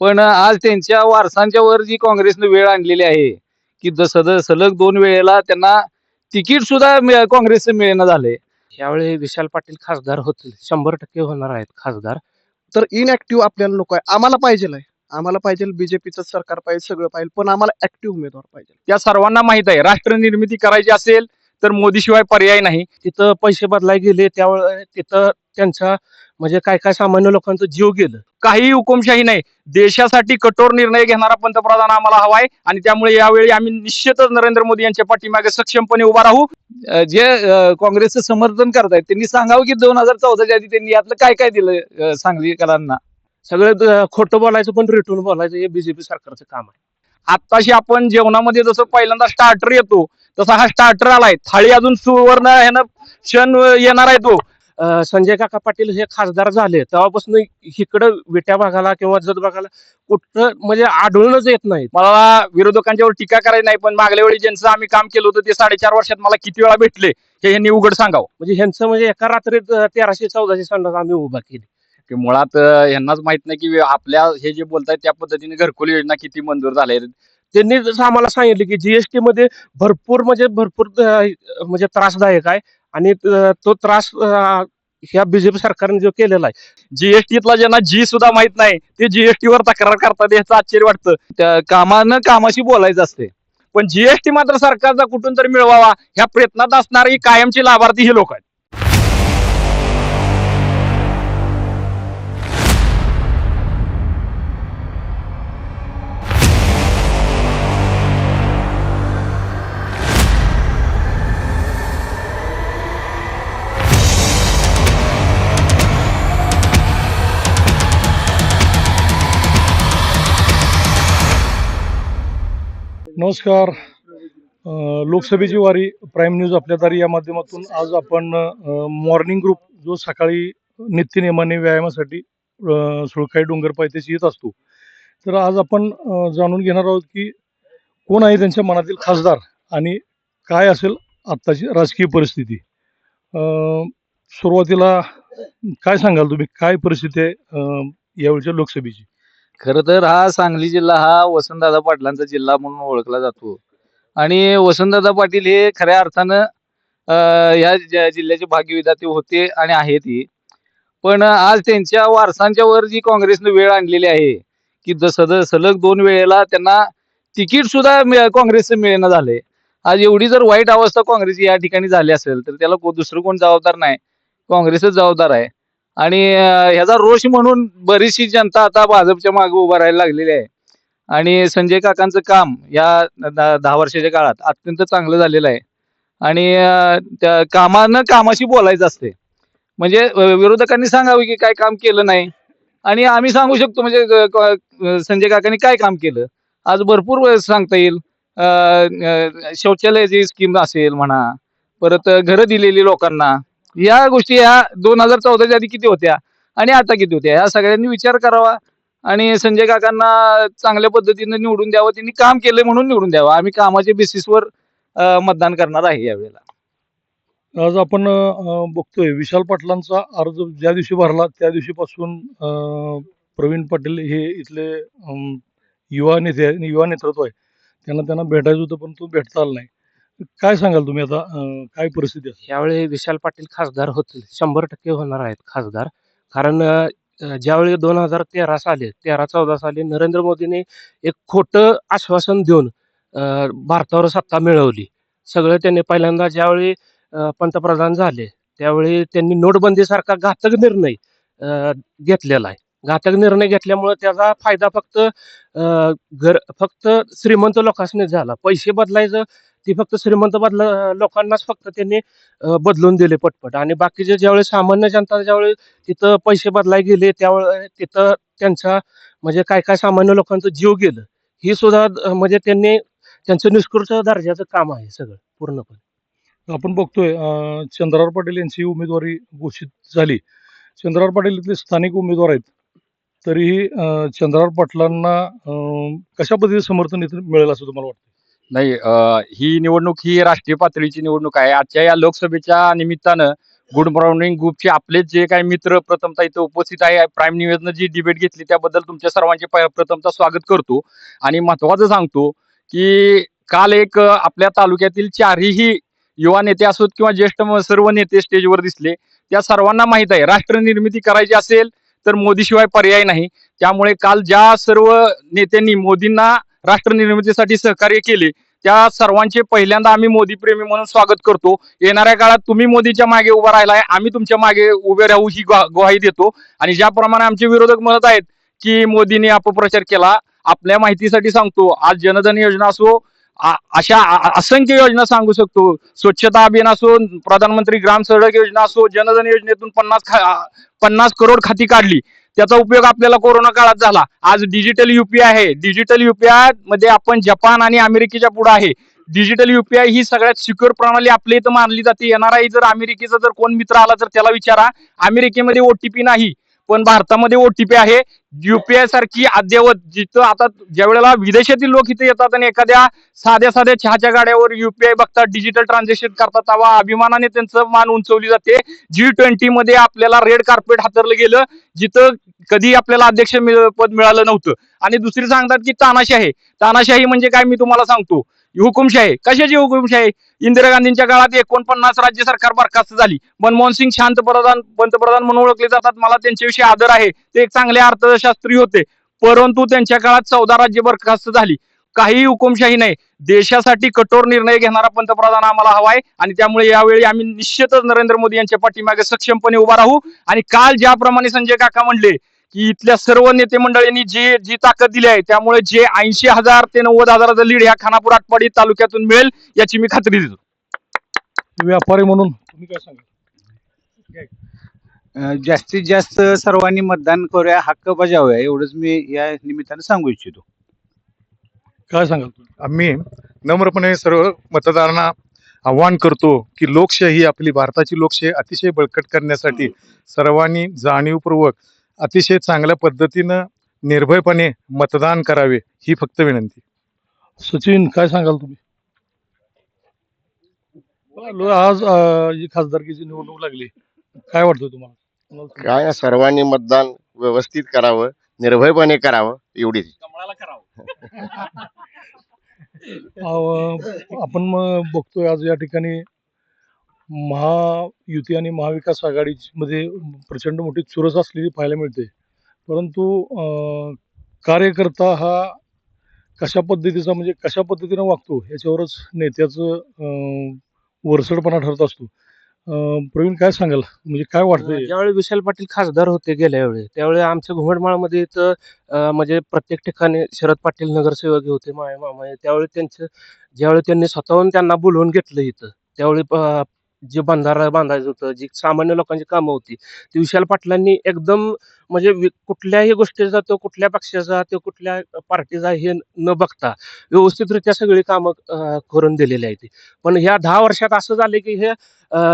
पण आज त्यांच्या वारसांच्या वर जी काँग्रेसनं वेळ आणलेली आहे की जसं सलग दोन वेळेला त्यांना तिकीट सुद्धा काँग्रेसचं मिळेना झालंय. यावेळी विशाल पाटील खासदार होतील शंभर टक्के होणार आहेत खासदार. तर इनऍक्टिव्ह आपल्याला नको आहे आम्हाला पाहिजे आहे आम्हाला पाहिजे बीजेपीचं सरकार पाहिजे सगळं पाहिजे पण आम्हाला ऍक्टिव्ह उमेदवार पाहिजे. या सर्वांना माहीत आहे राष्ट्र निर्मिती करायची असेल तर मोदीशिवाय पर्याय नाही. तिथं पैसे बदलाय गेले त्यावेळे तिथं त्यांचा म्हणजे काय काय सामान्य लोकांचं जीव गेलं. काही हुकुमशाही नाही. देशासाठी कठोर निर्णय घेणारा पंतप्रधान आम्हाला हवाय आणि त्यामुळे यावेळी आम्ही निश्चितच नरेंद्र मोदी यांच्या पाठीमागे सक्षमपणे उभा राहू. जे काँग्रेसचं समर्थन करतायत त्यांनी सांगावं की दोन हजार चौदाच्या आधी त्यांनी यातलं काय काय दिलं सांगलीकरांना? सगळे खोटं बोलायचं पण रिटून बोलायचं हे बीजेपी सरकारचं काम आहे. आत्ताशी आपण जेवणामध्ये जसं पहिल्यांदा स्टार्टर येतो तसा हा स्टार्टर आलाय. थाळी अजून सुवर्ण ह्यानं क्षण येणार आहे तो. संजय काका पाटील हे खासदार झाले तेव्हापासून इकडं विट्या भागाला किंवा जत भागाला कुठं म्हणजे आढळूनच येत नाही मला विरोधकांच्यावर टीका करायची नाही पण मागल्या वेळी ज्यांचं आम्ही काम केलं होतं ते साडेचार वर्षात मला किती वेळा भेटले हे यांनी उघड सांगावं. म्हणजे ह्यांचं म्हणजे एका रात्रीत तेराशे चौदाशे संडास आम्ही उभा केली. की मुळात यांनाच माहीत नाही की आपल्या हे जे बोलतायत त्या पद्धतीने घरकुल योजना किती मंजूर झाल्या. त्यांनी जसं आम्हाला सांगितलं की जीएसटी मध्ये भरपूर म्हणजे भरपूर म्हणजे त्रासदायक आहे. आणि तो त्रास ह्या बीजेपी सरकारने जो केलेला आहे. जीएसटीतला ज्यांना जी सुद्धा माहीत नाही ते जीएसटी वर तक्रार करतात याचं आश्चर्य वाटतं. त्या कामानं कामाशी बोलायचं असते. पण जीएसटी मात्र सरकारचा कुठून तरी मिळवावा ह्या प्रयत्नात असणारी कायमची लाभार्थी ही लोक आहेत. नमस्कार. लोकसभेची वारी प्राईम न्यूज आपल्या दारी या माध्यमातून. आज आपण मॉर्निंग ग्रुप जो सकाळी नित्यनियमाने व्यायामासाठी सुळकाई डोंगर पायथ्याशी येत असतो. तर आज आपण जाणून घेणार आहोत की कोण आहे त्यांच्या मनातील खासदार आणि काय असेल आत्ताची राजकीय परिस्थिती. सुरुवातीला काय सांगाल तुम्ही? काय परिस्थिती आहे यावेळच्या लोकसभेची? खर तर हा सांगली जिल्हा हा वसंतदादा पाटलांचा जिल्हा म्हणून ओळखला जातो. आणि वसंतदादा पाटील हे खऱ्या अर्थानं ह्या जिल्ह्याचे भाग्यविधाते होते आणि आहेतही पण आज त्यांच्या वारसांच्या वर जी काँग्रेसनं वेळ आणलेली आहे की सद सलग दोन वेळेला त्यांना तिकीट सुद्धा काँग्रेसचं मिळणं झालंय. आज एवढी जर वाईट अवस्था काँग्रेसची या ठिकाणी झाली असेल तर त्याला दुसरं कोण जबाबदार नाही. काँग्रेसच जबाबदार आहे. आणि ह्याचा रोष म्हणून बरीचशी जनता आता भाजपच्या मागे उभा राहायला लागलेली आहे. आणि संजय काकांचं काम या दहा वर्षाच्या काळात अत्यंत चांगलं झालेलं आहे. आणि त्या कामानं कामाशी बोलायचं असते. म्हणजे विरोधकांनी सांगावं की काय काम केलं नाही. आणि आम्ही सांगू शकतो म्हणजे संजय काकांनी काय काम केलं? आज भरपूर वेळेस सांगता येईल. शौचालयाची स्कीम असेल म्हणा परत घरं दिलेली लोकांना या गोष्टी ह्या दोन हजार चौदाच्या आधी किती होत्या? आणि आता किती होत्या? ह्या सगळ्यांनी विचार करावा. आणि संजय काकांना चांगल्या पद्धतीने निवडून द्यावं. त्यांनी काम केलंय म्हणून निवडून द्यावं. आम्ही कामाच्या बेसिसवर मतदान करणार आहे यावेळेला. आज आपण बघतोय विशाल पाटलांचा अर्ज ज्या दिवशी भरला त्या दिवशीपासून प्रवीण पाटील हे इथले युवा नेते युवा नेतृत्व आहे. त्यांना त्यांना भेटायचं होतं पण तो भेटता आला नाही. काय सांगाल तुम्ही आता? काय परिस्थिती आहे? यावेळी विशाल पाटील खासदार होतील. शंभर टक्के होणार आहेत खासदार. कारण ज्यावेळी दोन हजार तेरा साली तेरा चौदा साली नरेंद्र मोदींनी एक खोटं आश्वासन देऊन भारतावर सत्ता मिळवली. सगळं त्यांनी पहिल्यांदा ज्यावेळी पंतप्रधान झाले त्यावेळी त्यांनी नोटबंदीसारखा घातक निर्णय घेतलेला आहे. घातक निर्णय घेतल्यामुळे त्याचा फायदा फक्त घर फक्त श्रीमंत लोकांनी झाला. पैसे बदलायचं ती फक्त श्रीमंत बदला लोकांनाच फक्त त्यांनी बदलून दिले पटपट. आणि बाकीचे ज्यावेळी सामान्य जनता ज्यावेळी तिथं पैसे बदलाय गेले त्यावेळे तिथं त्यांचा म्हणजे काय काय सामान्य लोकांचं जीव गेलं. ही सुद्धा म्हणजे त्यांनी त्यांचं निष्कृष दर्जाचं काम आहे सगळं पूर्णपणे. आपण बघतोय अ, चंद्रार पाटील यांची उमेदवारी घोषित झाली. चंद्रार पाटील इथले स्थानिक उमेदवार आहेत. तरीही चंद्रावर पाटलांना कशा पद्धतीचं समर्थन इथं मिळेल असं तुम्हाला वाटतं नाही ही निवडणूक ही राष्ट्रीय पातळीची निवडणूक आहे. आजच्या या लोकसभेच्या निमित्तानं गुड मॉर्निंग ग्रुपचे आपले जे काही मित्र प्रथमतः इथे उपस्थित आहे प्राईम न्यूजनं जी डिबेट घेतली त्याबद्दल तुमच्या सर्वांचे प- प्रथमतः स्वागत करतो. आणि महत्वाचं सांगतो की काल एक आपल्या तालुक्यातील चारही युवा नेते असोत किंवा ज्येष्ठ सर्व नेते स्टेजवर दिसले त्या सर्वांना माहीत आहे राष्ट्र निर्मिती करायची असेल तर मोदीशिवाय पर्याय नाही. त्यामुळे काल ज्या सर्व नेत्यांनी मोदींना राष्ट्र निर्मितीसाठी सहकार्य केले त्या सर्वांचे पहिल्यांदा आम्ही मोदी प्रेमी म्हणून स्वागत करतो. येणाऱ्या काळात तुम्ही मोदीच्या मागे उभा राहिलाय आम्ही तुमच्या मागे उभे राहू ही ग्वाही देतो. आणि ज्याप्रमाणे आमचे विरोधक म्हणत आहेत की मोदींनी अपप्रचार केला आपल्या माहितीसाठी सांगतो आज जनधन योजना असो अशा असंख्य योजना सांगू शकतो. स्वच्छता अभियान असो प्रधानमंत्री ग्राम सडक योजना असो जनधन योजनेतून पन्नास खा पन्नास करोड खाती काढली. त्याचा उपयोग आपल्याला कोरोना काळात झाला. आज डिजिटल युपीआय आहे. डिजिटल युपीआयमध्ये आपण जपान आणि अमेरिकेच्या पुढे आहे. डिजिटल युपीआय ही सगळ्यात सिक्युअर प्रणाली आपल्या इथं मानली जाते. येणाराही जर अमेरिकेचा जर कोण मित्र आला तर त्याला विचारा. अमेरिकेमध्ये ओटीपी नाही. पण भारतामध्ये ओटीपी आहे. युपीआय सारखी अद्ययावत जिथं आता ज्या वेळेला विदेशातील लोक इथे येतात आणि एखाद्या साध्या साध्या चहाच्या गाड्यावर युपीआय बघतात डिजिटल ट्रान्झॅक्शन करतात तेव्हा अभिमानाने त्यांचं मान उंचवली जाते. जी ट्वेंटी मध्ये आपल्याला रेड कार्पेट हातरलं गेलं जिथं कधी आपल्याला अध्यक्ष पद मिळालं नव्हतं. आणि दुसरी सांगतात की तानाशाही. आहे तानाशाही म्हणजे काय मी तुम्हाला सांगतो. हुकुमशाही. कशाची हुकुमशाही? इंदिरा गांधींच्या काळात एकोणपन्नास राज्य सरकार बरखास्त झाली. मनमोहन सिंग शांत प्रधान पंतप्रधान म्हणून ओळखले जातात. मला त्यांच्याविषयी आदर आहे. ते एक चांगले अर्थशास्त्री होते. परंतु त्यांच्या काळात चौदा राज्य बरखास्त झाली. काही हुकुमशाही नाही. देशासाठी कठोर निर्णय घेणारा पंतप्रधान आम्हाला हवाय. आणि त्यामुळे यावेळी आम्ही निश्चितच नरेंद्र मोदी यांच्या पाठीमागे सक्षमपणे उभा राहू. आणि काल ज्याप्रमाणे संजय काका म्हणले की इथल्या सर्व नेते मंडळींनी जी जी ताकद दिली आहे त्यामुळे जे ऐंशी हजार ते नव्वद हजाराचा लीड ह्या खानापूर आटपाडी तालुक्यातून मिळेल याची मी खात्री देतो. व्यापारी म्हणून. तुम्ही काय सांगा अ, जास्तीत जास्त सर्वांनी मतदान करूया हक्क बजावूया एवढंच मी या निमित्तानं सांगू इच्छितो. काय सांगाल तुम्ही? आम्ही नम्रपणे सर्व मतदारांना आव्हान करतो की लोकशाही आपली भारताची लोकशाही अतिशय बळकट करण्यासाठी सर्वांनी जाणीवपूर्वक अतिशय चांगल्या पद्धतीनं निर्भयपणे मतदान करावे ही फक्त विनंती. सचिन काय सांगाल तुम्ही? लो- आज खासदारकीची निवडणूक लागली. काय वाटतं तुम्हाला. काय सर्वांनी मतदान व्यवस्थित करावं निर्भयपणे करावं एवढीच अं, आपण मग बघतोय आज या ठिकाणी महायुती आणि महाविकास आघाडीमध्ये प्रचंड मोठी चुरस असलेली पाहायला मिळते. परंतु कार्यकर्ता हा कशा पद्धतीचा म्हणजे कशा पद्धतीनं वागतो याच्यावरच नेत्याचं वरसडपणा ठरत असतो. प्रवीण काय सांगाल? म्हणजे काय वाटतं ज्यावेळी विशाल पाटील खासदार होते गेल्या वेळी त्यावेळी आमच्या घुमटमाळमध्ये तर म्हणजे प्रत्येक ठिकाणी शरद पाटील नगरसेवक होते माय मामा त्यावेळी त्यांचं ज्यावेळी त्यांनी स्वतःहून त्यांना बोलवून घेतलं इथं त्यावेळी प- जे बंधारा बांधायचं होतं जी सामान्य लोकांची कामं होती ती विशाल पाटलांनी एकदम म्हणजे वि- कुठल्याही गोष्टीचा तो कुठल्या पक्षाचा तो कुठल्या पार्टीचा हे न बघता व्यवस्थितरित्या सगळी कामं करून दिलेली आहेत पण ह्या दहा वर्षात असं झालं की हे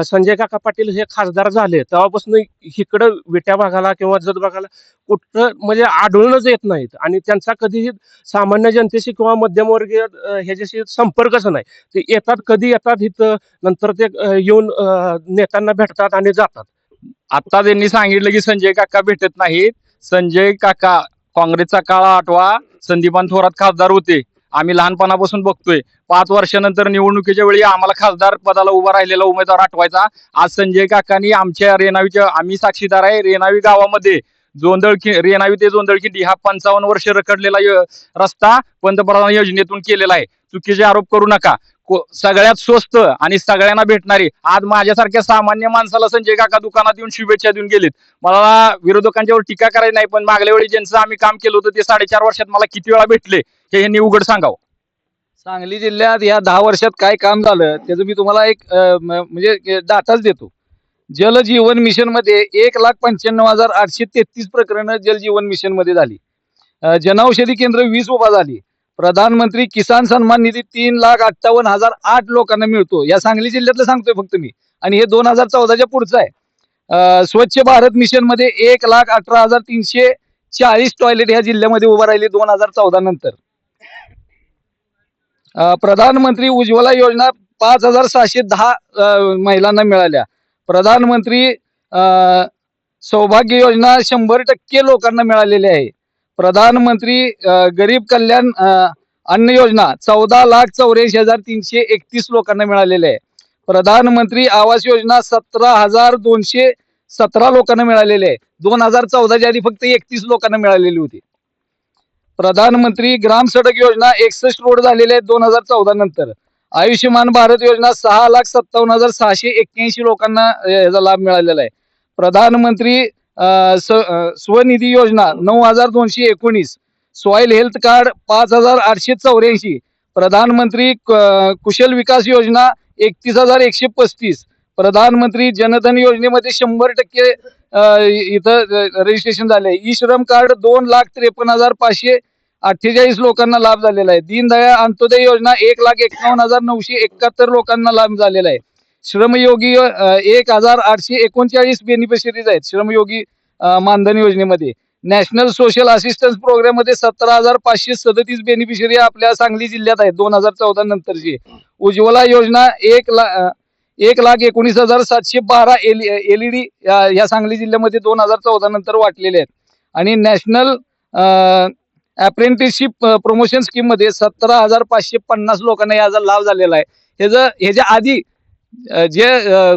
संजय काका पाटील हे खासदार झाले तेव्हापासून इकडं विट्या भागाला किंवा जत भागाला कुठं म्हणजे आढळूनच येत नाहीत. आणि त्यांचा कधीही सामान्य जनतेशी किंवा मध्यमवर्गीय ह्याच्याशी संपर्कच नाही. ते येतात कधी येतात इथं नंतर ते येऊन नेत्यांना भेटतात आणि जातात. आता त्यांनी सांगितलं की संजय काका भेटत नाहीत. संजय काका काँग्रेसचा काळ आठवा संदीपान थोरात खासदार होते. आम्ही लहानपणापासून बघतोय. पाच वर्षानंतर निवडणुकीच्या वेळी आम्हाला खासदार पदाला उभा राहिलेला उमेदवार आठवायचा. आज संजय काकांनी आमच्या रेणावीच्या आम्ही साक्षीदार आहे रेणावी गावामध्ये. जोंदळखी रेनावी रेणावी ते जोंदळखिंडी हा पंचावन्न वर्ष रखडलेला रस्ता पंतप्रधान योजनेतून केलेला आहे. चुकीचे आरोप करू नका. सगळ्यात स्वस्त आणि सगळ्यांना भेटणारी आज माझ्यासारख्या सामान्य माणसाला संजय काका दुकानात येऊन शुभेच्छा देऊन गेलेत. मला विरोधकांच्यावर टीका करायची नाही पण मागल्या वेळी ज्यांचं आम्ही काम केलं होतं ते साडेचार वर्षात मला किती वेळा भेटले हे यांनी उघड सांगावं. सांगली जिल्ह्यात या दहा वर्षात काय काम झालं त्याचं मी तुम्हाला एक म्हणजे डाटाच देतो. जल जीवन मिशनमध्ये एक लाख पंच्याण्णव हजार आठशे तेहतीस प्रकरणं जल जीवन मिशनमध्ये झाली. अं, जनौषधी केंद्र वीस उभा झाली. प्रधानमंत्री किसान सन्मान निधी तीन लाख अठ्ठावन्न हजार आठ लोकांना मिळतो. या सांगली जिल्ह्यातलं सांगतोय फक्त मी. आणि हे दोन हजार चौदाच्या पुढचं आहे. स्वच्छ भारत मिशनमध्ये एक लाख अठरा हजार तीनशे चाळीस टॉयलेट ह्या जिल्ह्यामध्ये उभं राहिले दोन हजार चौदा नंतर. प्रधानमंत्री उज्ज्वला योजना पाच हजार सहाशे दहा महिलांना मिळाल्या. प्रधानमंत्री अं, सौभाग्य योजना शंभर टक्के लोकांना मिळालेली आहे. प्रधानमंत्री गरीब कल्याण अन्न योजना चौदा लाख चौऱ्याऐंशी हजार तीनशे एकतीस लोकांना मिळालेले आहे. प्रधानमंत्री आवास योजना सतरा हजार दोनशे सतरा लोकांना मिळालेले आहे. दोन हजार चौदाच्या आधी फक्त एकतीस लोकांना मिळालेली होती. प्रधानमंत्री ग्राम सडक योजना एकसष्ट रोड झालेले आहेत दोन हजार चौदा नंतर. आयुष्यमान भारत योजना सहा लाख सत्तावन्न हजार सहाशे एक्क्याऐंशी लोकांना याचा लाभ मिळालेला आहे. प्रधानमंत्री स्वनिधी योजना नऊ हजार दोनशे एकोणीस सॉइल हेल्थ कार्ड पाच हजार आठशे चौऱ्याऐंशी प्रधानमंत्री क- कुशल विकास योजना एकतीस हजार एकशे पस्तीस प्रधानमंत्री जनधन योजनेमध्ये शंभर टक्के इथं रजिस्ट्रेशन झाले ई श्रम कार्ड दोन लाख त्रेपन्न हजार पाचशे अठ्ठेचाळीस लोकांना लाभ झालेला आहे. दीनदयाळ अंत्योदय योजना एक लाख एकावन्न हजार नऊशे एकाहत्तर लोकांना लाभ झालेला आहे. श्रमयोगी एक हजार आठशे एकोणचाळीस बेनिफिशरीज आहेत. श्रमयोगी मानधन योजनेमध्ये. नॅशनल सोशल असिस्टन्स प्रोग्राममध्ये सतरा हजार पाचशे सदतीस बेनिफिशरी आपल्या सांगली जिल्ह्यात आहेत दोन हजार चौदा नंतरची. उज्ज्वला योजना एक लाख एक लाख एकोणीस हजार सातशे बारा एल एलईडी या सांगली जिल्ह्यामध्ये दोन हजार चौदा नंतर वाटलेले आहेत. आणि नॅशनल अप्रेंटिसशिप प्रमोशन स्कीममध्ये सतरा हजार पाचशे पन्नास लोकांना याचा लाभ झालेला आहे. ह्याचं ह्याच्या आधी जे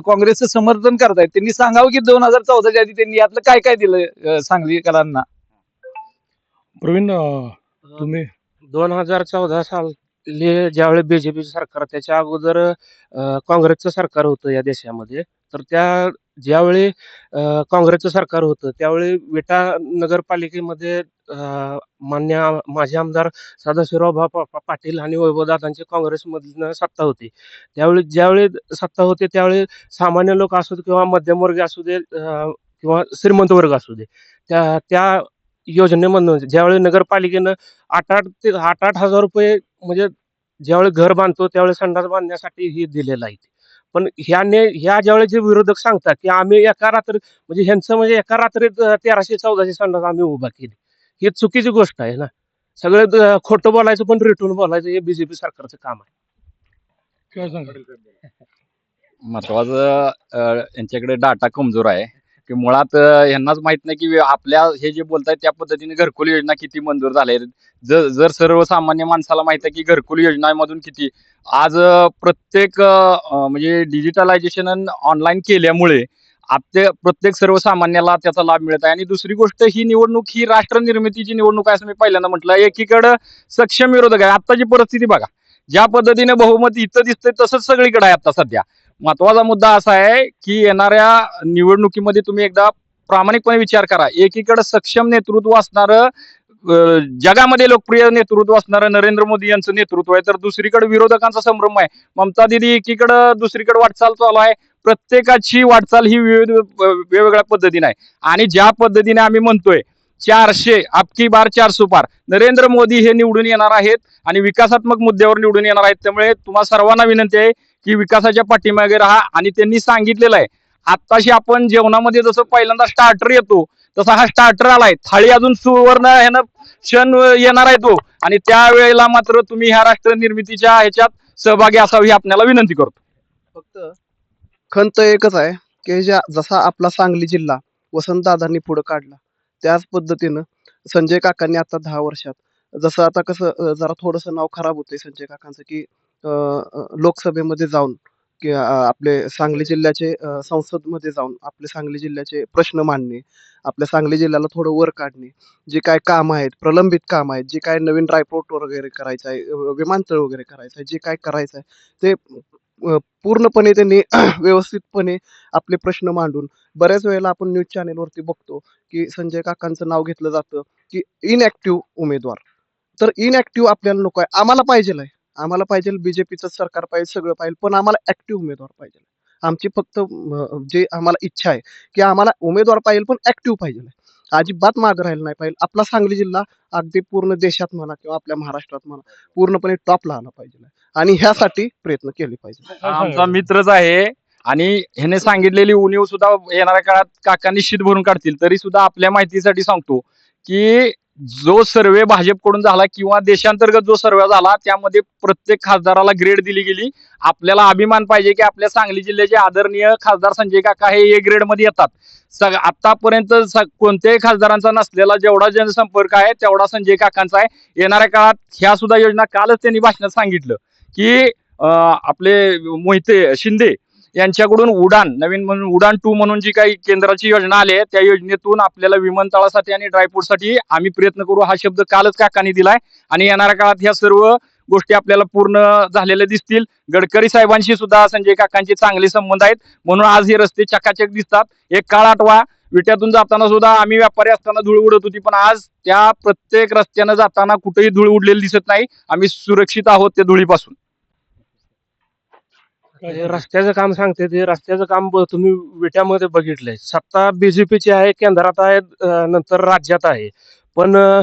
काँग्रेसचं समर्थन करतायत त्यांनी सांगावं की दोन हजार चौदाच्या आधी त्यांनी यातलं काय काय दिलं सांगलीकरांना? प्रवीण तुम्ही? दोन हजार चौदा साली ज्यावेळी बीजेपी सरकार त्याच्या अगोदर काँग्रेसचं सरकार होतं या देशामध्ये. तर त्या ज्यावेळी काँग्रेसचं सरकार होतं त्यावेळी विटा नगरपालिकेमध्ये मान्य माझे माजी आमदार सदाशिवराव पाटील आणि वैभवदादांची काँग्रेसमधनं सत्ता होती. त्यावेळी ज्यावेळी सत्ता होते त्यावेळी सामान्य लोक असू दे किंवा मध्यमवर्ग असू दे किंवा श्रीमंत वर्ग असू दे त्या त्या योजनेमधून ज्यावेळी नगरपालिकेनं आठ आठ ते आठ आठ हजार रुपये म्हणजे ज्यावेळी घर बांधतो त्यावेळी संडास बांधण्यासाठी हे दिलेलं आहे. पण ह्याने ह्या ज्यावेळी जे विरोधक सांगतात की आम्ही एका रात्री म्हणजे ह्यांचं म्हणजे एका रात्रीत अं, तेराशे चौदाशे संडास आम्ही उभा केली. ही चुकीची गोष्ट आहे ना. सगळे खोटं बोलायचं पण रिटून बोलायचं हे बीजेपी सरकारचं काम आहे. महत्वाचं यांच्याकडे डाटा कमजोर आहे. की मुळात यांनाच माहीत नाही की आपल्या हे जे बोलतायत त्या पद्धतीने घरकुल योजना किती मंजूर झाल्या आहेत. जर जर सर्वसामान्य माणसाला माहीत आहे की घरकुल योजनामधून किती आज प्रत्येक म्हणजे डिजिटलायझेशन ऑनलाईन केल्यामुळे आपल्या प्रत्येक सर्वसामान्याला त्याचा लाभ मिळत आहे. आणि दुसरी गोष्ट ही निवडणूक ही राष्ट्र निर्मितीची निवडणूक आहे असं मी पहिल्यांदा म्हटलं एकीकडं सक्षम विरोधक आहे. आत्ताची परिस्थिती बघा. ज्या पद्धतीने बहुमत इथं दिसतंय तसंच सगळीकडे आहे आता सध्या. महत्त्वाचा मुद्दा असा आहे की येणाऱ्या निवडणुकीमध्ये तुम्ही एकदा प्रामाणिकपणे विचार करा. एकीकडे सक्षम नेतृत्व असणारं जगामध्ये लोकप्रिय नेतृत्व असणारं नरेंद्र मोदी यांचं नेतृत्व आहे तर दुसरीकडे विरोधकांचा संभ्रम आहे. ममता दिदी एकीकडे दुसरीकडे वाटचाल चालू आहे. प्रत्येकाची वाटचाल ही विविध वेगवेगळ्या पद्धतीने आहे. आणि ज्या पद्धतीने आम्ही म्हणतोय चारशे आपकी बार चार सुपार नरेंद्र मोदी हे निवडून येणार आहेत आणि विकासात्मक मुद्द्यावर निवडून येणार आहेत. त्यामुळे तुम्हा सर्वांना विनंती आहे की विकासाच्या पाठीमागे राहा आणि त्यांनी सांगितलेलं आहे. आत्ताशी आपण जेवणामध्ये जसं पहिल्यांदा स्टार्टर येतो तसा हा स्टार्टर आलाय. थाळी अजून सुवर्ण ह्यानं क्षण येणार आहे तो. आणि त्यावेळेला मात्र तुम्ही ह्या राष्ट्र निर्मितीच्या ह्याच्यात सहभागी असावी आपल्याला विनंती करतो. फक्त खंत एकच आहे की ज्या जसा आपला सांगली जिल्हा वसंतदादांनी पुढे काढला त्याच पद्धतीनं संजय काकांनी आता दहा वर्षात जसं आता कसं जरा थोडंसं नाव खराब होतंय संजय काकांचं की लोकसभेमध्ये जाऊन की आपले सांगली जिल्ह्याचे संसदमध्ये जाऊन आपले सांगली जिल्ह्याचे प्रश्न मांडणे आपल्या सांगली जिल्ह्याला थोडं वर काढणे जे काय काम आहेत प्रलंबित काम आहेत जे काय नवीन ड्रायपोर्ट वगैरे करायचं आहे विमानतळ वगैरे करायचं आहे जे काय करायचं आहे ते पूर्णपणे त्यांनी व्यवस्थितपणे आपले प्रश्न मांडून बऱ्याच वेळेला आपण न्यूज चॅनेलवरती बघतो की संजय काकांचं नाव घेतलं जातं की इनऍक्टिव्ह उमेदवार. तर इनऍक्टिव्ह आपल्याला नको आहे. आम्हाला पाहिजे आहे. आम्हाला पाहिजे बीजेपीचं सरकार पाहिजे सगळं पाहिजे पण आम्हाला ऍक्टिव्ह उमेदवार पाहिजे आमची फक्त जे आम्हाला इच्छा आहे की आम्हाला उमेदवार पाहिजे पण ऍक्टिव्ह पाहिजे अजिबात मागं राहिलं नाही पाहिजे. आपला सांगली जिल्हा अगदी पूर्ण देशात म्हणा किंवा आपल्या महाराष्ट्रात म्हणा पूर्णपणे टॉपला आला पाहिजे. आणि ह्यासाठी प्रयत्न केले पाहिजे. आमचा मित्रच आहे. आणि ह्याने सांगितलेली उणीव सुद्धा येणाऱ्या काळात काका निश्चित भरून काढतील. तरी सुद्धा आपल्या माहितीसाठी सांगतो की जो सर्वे भाजपकडून झाला किंवा देशांतर्गत जो सर्वे झाला त्यामध्ये प्रत्येक खासदाराला ग्रेड दिली गेली. आपल्याला अभिमान पाहिजे की आपल्या सांगली जिल्ह्याचे आदरणीय खासदार संजय काका हे ए ग्रेडमध्ये येतात. सग आतापर्यंत स- कोणत्याही खासदारांचा नसलेला जेवढा जनसंपर्क आहे तेवढा संजय काकांचा आहे. येणाऱ्या काळात ह्या सुद्धा योजना कालच त्यांनी भाषणात सांगितलं की आपले मोहिते शिंदे यांच्याकडून उडान नवीन म्हणून उडान टू म्हणून जी काही केंद्राची योजना आली आहे त्या योजनेतून आपल्याला विमानतळासाठी आणि ड्रायपोर्टसाठी आम्ही प्रयत्न करू. हा शब्द कालच काकांनी दिलाय. आणि येणाऱ्या काळात ह्या सर्व गोष्टी आपल्याला पूर्ण झालेल्या दिसतील. गडकरी साहेबांशी सुद्धा संजय काकांचे चांगले संबंध आहेत. म्हणून आज हे रस्ते चकाचक दिसतात. एक काळ आठवा. विट्यातून जाताना सुद्धा आम्ही व्यापारी असताना धूळ उडत होती पण आज त्या प्रत्येक रस्त्यानं जाताना कुठेही धूळ उडलेली दिसत नाही. आम्ही सुरक्षित आहोत त्या धुळीपासून. रस्त्याचं काम सांगते ते रस्त्याचं काम ब- तुम्ही विट्यामध्ये बघितलंय. सत्ता बीजेपीची आहे केंद्रात आहे अं, नंतर राज्यात आहे. पण अं,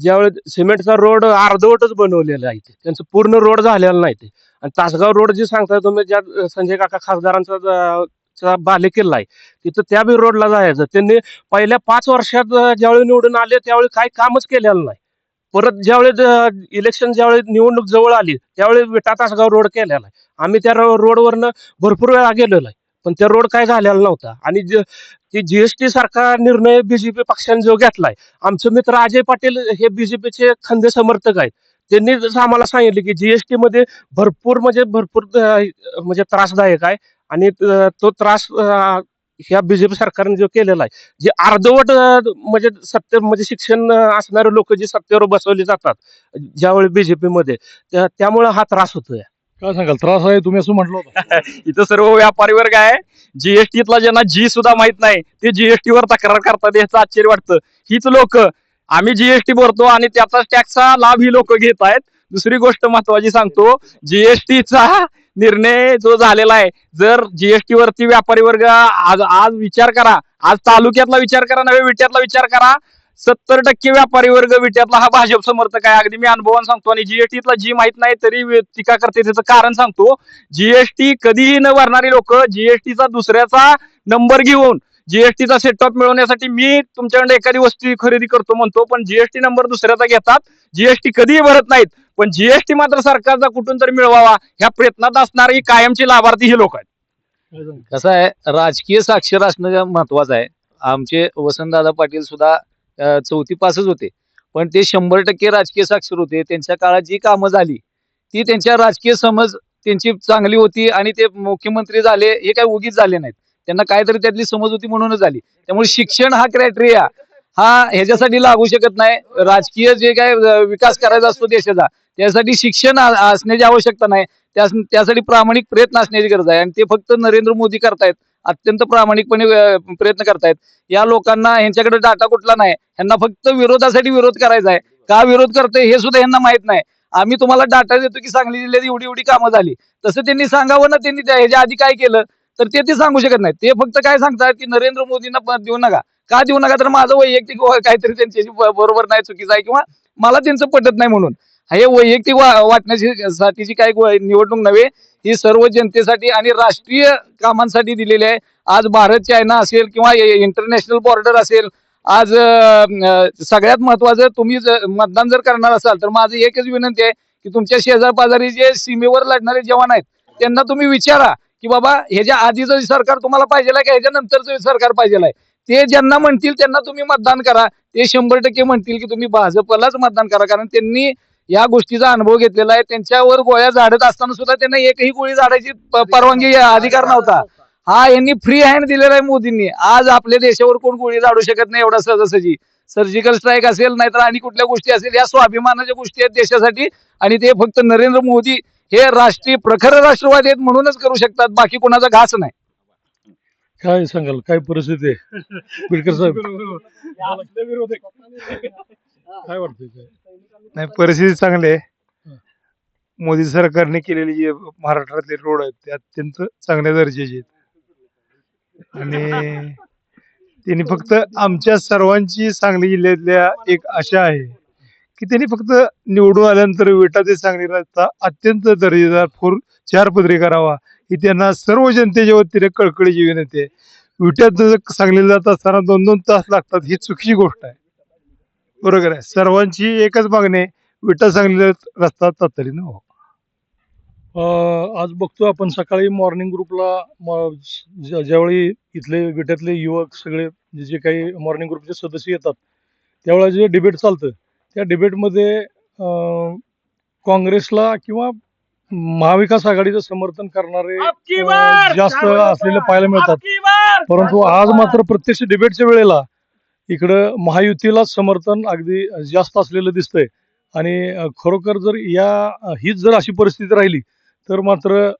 ज्यावेळेस सिमेंटचा रोड अर्धवटच बनवलेला आहे ते. त्यांचं पूर्ण रोड झालेला नाही ते. आणि तासगाव रोड जे सांगताय तुम्ही ज्या अं, संजय काका खासदारांचा ज- चा बालेकिल्ला आहे तिथं त्या बी रोडला जायचं. त्यांनी पहिल्या पाच वर्षात अं, ज्यावेळी निवडून आले त्यावेळी काही कामच केलेलं नाही. परत ज्यावेळेस इलेक्शन ज्यावेळी निवडणूक जवळ आली त्यावेळी विटा तासगाव रोड केलेला आहे. आम्ही त्या रोडवरनं भरपूर वेळा गेलेलो आहे. पण त्या रोड काय झालेला नव्हता. आणि जे- ती जीएसटी सारखा निर्णय बीजेपी पक्षाने जो घेतलाय आमचे मित्र अजय पाटील हे बीजेपीचे खंदे समर्थक आहेत. त्यांनी जसं आम्हाला सांगितलं की जीएसटी मध्ये भरपूर म्हणजे भरपूर म्हणजे त्रासदायक आहे. आणि तो त्रास ह्या बीजेपी सरकारने जो केलेला आहे जे अर्धवट म्हणजे सत्य म्हणजे शिक्षण असणारे लोक जे सत्तेवर बसवले जातात ज्यावेळी बीजेपी मध्ये त्या- त्यामुळे हा त्रास होतोय. काय सांगाल? त्रास आहे तुम्ही असं म्हटलं होतं. इथं सर्व व्यापारी वर्ग आहे. जीएसटीतला ज्यांना जी सुद्धा माहीत नाही ते जीएसटी वर तक्रार करतात याचं आश्चर्य वाटतं. हीच लोक आम्ही जीएसटी भरतो आणि त्याचा टॅक्सचा लाभ ही लोक घेत आहेत. दुसरी गोष्ट महत्वाची सांगतो जीएसटीचा निर्णय जो झालेला आहे जर जीएसटी वरती व्यापारी वर्ग आज आज विचार करा आज तालुक्यातला विचार करा नव्हे विट्यातला विचार करा सत्तर टक्के व्यापारी वर्ग विट्यातला हा भाजप समर्थक आहे. अगदी मी अनुभवान सांगतो आणि जीएसटीतला जी माहीत नाही तरी टीका करते त्याचं कारण सांगतो. जीएसटी कधीही न भरणारी लोक जीएसटीचा दुसऱ्याचा नंबर घेऊन जीएसटीचा सेटअप मिळवण्यासाठी मी तुमच्याकडे एखादी वस्तू खरेदी करतो म्हणतो पण जीएसटी नंबर दुसऱ्याचा घेतात. जीएसटी कधीही भरत नाहीत पण जीएसटी मात्र सरकारचा कुठून तरी मिळवावा ह्या प्रयत्नात असणारी कायमची लाभार्थी हे लोक आहेत. कसं आहे राजकीय साक्षर असणं महत्वाचं आहे. आमचे वसंतदादा पाटील सुद्धा चौथी पासच होते. पण ते शंभर टक्के राजकीय साक्षर होते. त्यांच्या काळात जी कामं झाली ती त्यांच्या राजकीय समज त्यांची चांगली होती आणि ते मुख्यमंत्री झाले हे काही उगीच झाले नाहीत. त्यांना काहीतरी त्यातली समज होती म्हणूनच झाली त्यामुळे शिक्षण हा क्रायटेरिया हा ह्याच्यासाठी लागू शकत नाही. राजकीय जे काय विकास करायचा असतो देशाचा त्यासाठी शिक्षण असण्याची आवश्यकता नाही. त्या त्यासाठी प्रामाणिक प्रयत्न असण्याची गरज आहे. आणि ते फक्त नरेंद्र मोदी करतायत. अत्यंत प्रामाणिकपणे प्रयत्न करतायत. या लोकांना ह्यांच्याकडे डाटा कुठला नाही. ह्यांना फक्त विरोधासाठी विरोध करायचा आहे. का विरोध करतोय हे सुद्धा ह्यांना माहीत नाही. आम्ही तुम्हाला डाटा देतो की सांगली जिल्ह्यात एवढी एवढी कामं झाली. तसं त्यांनी सांगावं ना त्यांनी त्या ह्याच्या आधी काय केलं? तर ते ते सांगू शकत नाही ते फक्त काय सांगतात की नरेंद्र मोदींना पण देऊ नका. का देऊ नका? तर माझं वैयक्तिक काहीतरी त्यांच्याशी बरोबर नाही चुकीचं आहे किंवा मला त्यांचं पटत नाही म्हणून. हे वैयक्तिक वा- वाटण्याची साठीची काही निवडणूक नव्हे ही सर्व जनतेसाठी आणि राष्ट्रीय कामांसाठी दिलेली आहे. आज भारत चायना असेल किंवा इंटरनॅशनल बॉर्डर असेल आज सगळ्यात महत्वाचं तुम्ही जर मतदान जर करणार असाल तर माझी एकच विनंती आहे की तुमच्या शेजार पाजारी जे सीमेवर लढणारे जवान आहेत त्यांना तुम्ही विचारा. की बाबा ह्याच्या आधीचं सरकार तुम्हाला पाहिजे आहे का? ह्याच्या नंतरचं सरकार पाहिजे आहे. ते ज्यांना म्हणतील त्यांना तुम्ही मतदान करा. ते शंभर टक्के म्हणतील की तुम्ही भाजपलाच मतदान करा. कारण त्यांनी या गोष्टीचा अनुभव घेतलेला आहे. त्यांच्यावर गोळ्या झाडत असताना सुद्धा त्यांना एकही गोळी झाडायची परवानगी अधिकार नव्हता. हा यांनी फ्री हँड दिलेला आहे मोदींनी. आज आपल्या देशावर कोण गोळी झाडू शकत नाही एवढा सहजासहजी सर्जिकल स्ट्राईक असेल नाहीतर आणि कुठल्या गोष्टी असेल या स्वाभिमानाच्या गोष्टी आहेत देशासाठी. आणि ते फक्त नरेंद्र मोदी हे राष्ट्रीय प्रखर राष्ट्रवादी आहेत म्हणूनच करू शकतात बाकी कोणाचा घास नाही. काय सांगाल काय परिस्थिती आहे? बिडकर साहेब. काय वाटतंय काय? नाही परिस्थिती चांगली आहे. मोदी सरकारने केलेली जे महाराष्ट्रातले रोड आहेत ते अत्यंत चांगल्या दर्जाचे आहेत. आणि त्यांनी फक्त आमच्या सर्वांची सांगली जिल्ह्यातल्या एक आशा आहे. की त्यांनी फक्त निवडून आल्यानंतर विटा ते सांगली रस्ता अत्यंत दर्जेदार फोर चार पदरी करावा. ही त्यांना सर्व जनतेच्या वतीने कळकळीची विनंती आहे विट्यात जर सांगलीला जात असताना दोन दोन तास लागतात ही चुकीची गोष्ट आहे. बरोबर आहे. सर्वांची एकच मागणी विटा विठ्ठल सांगली रस्ता तातडीनं हो आज बघतो आपण सकाळी मॉर्निंग ग्रुपला म- ज्यावेळी इथले विट्यातले युवक सगळे जे जे काही मॉर्निंग ग्रुपचे सदस्य येतात त्यावेळेला जे डिबेट चालतं त्या डिबेटमध्ये काँग्रेसला किंवा महाविकास आघाडीचं समर्थन करणारे जास्त असलेले पाहायला मिळतात. परंतु आज मात्र प्रत्यक्ष डिबेटच्या वेळेला इकडं महायुतीलाच समर्थन अगदी जास्त असलेलं दिसतंय. आणि खरोखर जर या हीच जर अशी परिस्थिती राहिली तर मात्र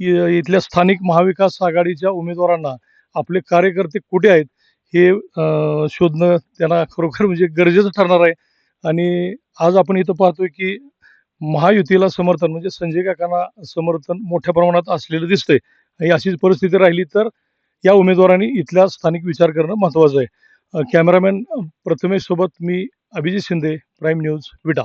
इथल्या स्थानिक महाविकास आघाडीच्या उमेदवारांना आपले कार्यकर्ते कुठे आहेत हे शोधणं त्यांना खरोखर म्हणजे गरजेचं ठरणार आहे. आणि आज आपण इथं पाहतोय की महायुतीला समर्थन म्हणजे संजय काकांना समर्थन मोठ्या प्रमाणात असलेलं दिसतंय. आणि अशीच परिस्थिती राहिली तर या उमेदवारांनी इथल्या स्थानिक विचार करणं महत्वाचं आहे. कॅमेरामॅन प्रथमेश सोबत मी अभिजित शिंदे प्राईम न्यूज विटा.